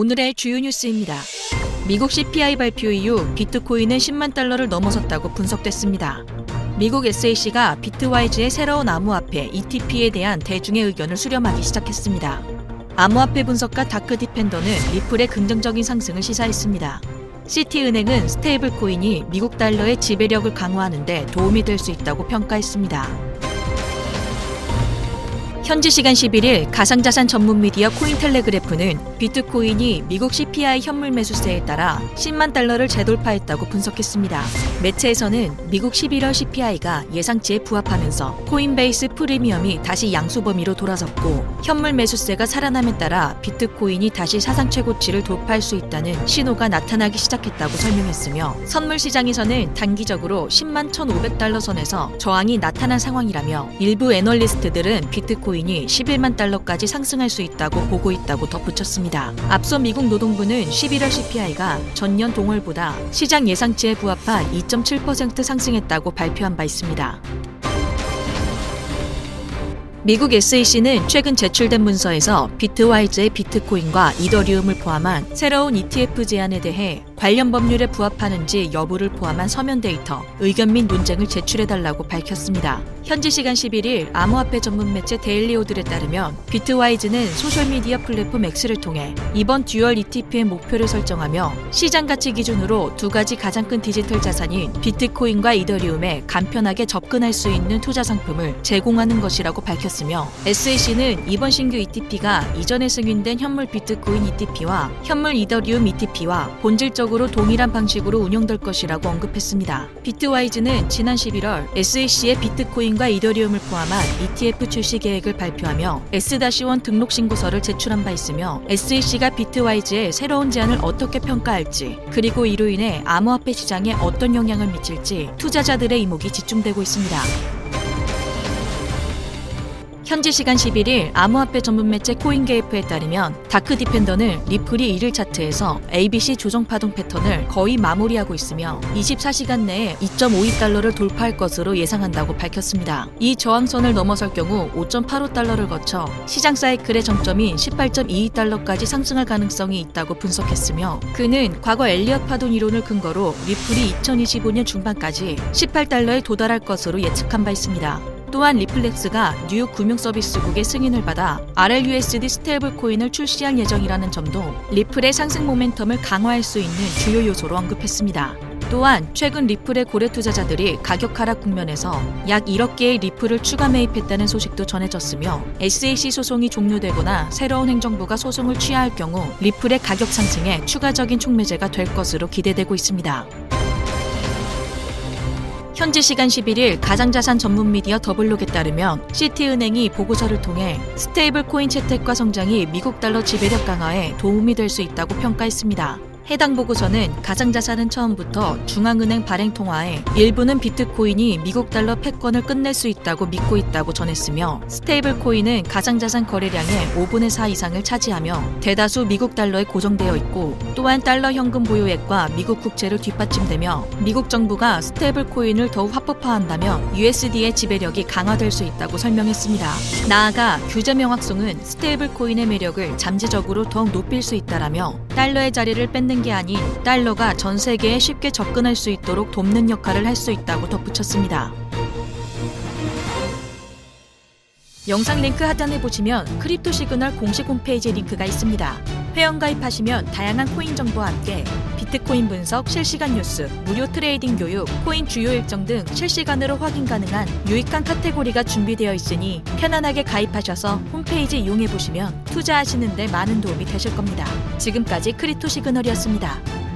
오늘의 주요 뉴스입니다. 미국 CPI 발표 이후 비트코인은 10만 달러를 넘어섰다고 분석됐습니다. 미국 SAC가 비트와이즈의 새로운 암호화폐 ETP에 대한 대중의 의견을 수렴하기 시작했습니다. 암호화폐 분석가 다크 디펜더는 리플의 긍정적인 상승을 시사했습니다. 시티은행은 스테이블 코인이 미국 달러의 지배력을 강화하는 데 도움이 될 수 있다고 평가했습니다. 현지 시간 11일 가상자산 전문 미디어 코인텔레그래프는 비트코인이 미국 CPI 현물 매수세에 따라 10만 달러를 재돌파했다고 분석했습니다. 매체에서는 미국 11월 CPI가 예상치에 부합하면서 코인베이스 프리미엄이 다시 양수 범위로 돌아섰고 현물 매수세가 살아남에 따라 비트코인이 다시 사상 최고치를 돌파할 수 있다는 신호가 나타나기 시작했다고 설명했으며 선물 시장에서는 단기적으로 10만 1,500달러 선에서 저항이 나타난 상황이라며 일부 애널리스트들은 비트코인 이 11만 달러까지 상승할 수 있다고 보고 있다고 덧붙였습니다. 앞서 미국 노동부는 11월 CPI가 전년 동월보다 시장 예상치에 부합한 2.7% 상승했다고 발표한 바 있습니다. 미국 SEC는 최근 제출된 문서에서 비트와이즈의 비트코인과 이더리움을 포함한 새로운 ETF 제안에 대해 관련 법률에 부합하는지 여부를 포함한 서면 데이터, 의견 및 논쟁을 제출해달라고 밝혔습니다. 현지 시간 11일 암호화폐 전문 매체 데일리오들에 따르면 비트와이즈는 소셜미디어 플랫폼 X를 통해 이번 듀얼 ETP의 목표를 설정하며 시장 가치 기준으로 두 가지 가장 큰 디지털 자산인 비트코인과 이더리움에 간편하게 접근할 수 있는 투자 상품을 제공하는 것이라고 밝혔으며 SAC는 이번 신규 ETP가 이전에 승인된 현물 비트코인 ETP와 현물 이더리움 ETP와 본질적으로 동일한 방식으로 운영될 것이라고 언급했습니다. 비트와이즈는 지난 11월 SAC의 비트코인과 이더리움을 포함한 ETF 출시 계획을 발표하며 S-1 등록 신고서를 제출한 바 있으며 SAC가 비트와이즈의 새로운 제안을 어떻게 평가할지 그리고 이로 인해 암호화폐 시장에 어떤 영향을 미칠지 투자자들의 이목이 집중되고 있습니다. 현지 시간 11일 암호화폐 전문 매체 코인게이프에 따르면 다크 디펜더는 리플이 일일 차트에서 ABC 조정 파동 패턴을 거의 마무리하고 있으며 24시간 내에 2.52달러를 돌파할 것으로 예상한다고 밝혔습니다. 이 저항선을 넘어설 경우 5.85달러를 거쳐 시장 사이클의 정점인 18.22달러까지 상승할 가능성이 있다고 분석했으며 그는 과거 엘리엇 파동 이론을 근거로 리플이 2025년 중반까지 18달러에 도달할 것으로 예측한 바 있습니다. 또한 리플렉스가 뉴욕 금융 서비스국의 승인을 받아 RLUSD 스테이블 코인을 출시할 예정이라는 점도 리플의 상승 모멘텀을 강화할 수 있는 주요 요소로 언급했습니다. 또한 최근 리플의 고래 투자자들이 가격 하락 국면에서 약 1억 개의 리플을 추가 매입했다는 소식도 전해졌으며 SAC 소송이 종료되거나 새로운 행정부가 소송을 취하할 경우 리플의 가격 상승에 추가적인 촉매제가 될 것으로 기대되고 있습니다. 현지 시간 11일 가상자산 전문 미디어 더블록에 따르면 시티은행이 보고서를 통해 스테이블 코인 채택과 성장이 미국 달러 지배력 강화에 도움이 될 수 있다고 평가했습니다. 해당 보고서는 가상자산은 처음부터 중앙은행 발행 통화에 일부는 비트코인이 미국 달러 패권을 끝낼 수 있다고 믿고 있다고 전했으며 스테이블 코인은 가상자산 거래량의 5분의 4 이상을 차지하며 대다수 미국 달러에 고정되어 있고 또한 달러 현금 보유액과 미국 국채를 뒷받침되며 미국 정부가 스테이블 코인을 더욱 합법화한다면 USD의 지배력이 강화될 수 있다고 설명했습니다. 나아가 규제 명확성은 스테이블 코인의 매력을 잠재적으로 더욱 높일 수 있다라며 달러의 자리를 뺏는 게 아닌 달러가 전 세계에 쉽게 접근할 수 있도록 돕는 역할을 할 수 있다고 덧붙였습니다. 영상 링크 하단에 보시면 크립토 시그널 공식 홈페이지 링크가 있습니다. 회원 가입하시면 다양한 코인 정보와 함께 비트코인 분석, 실시간 뉴스, 무료 트레이딩 교육, 코인 주요 일정 등 실시간으로 확인 가능한 유익한 카테고리가 준비되어 있으니 편안하게 가입하셔서 홈페이지 이용해 보시면 투자하시는데 많은 도움이 되실 겁니다. 지금까지 크립토 시그널이었습니다.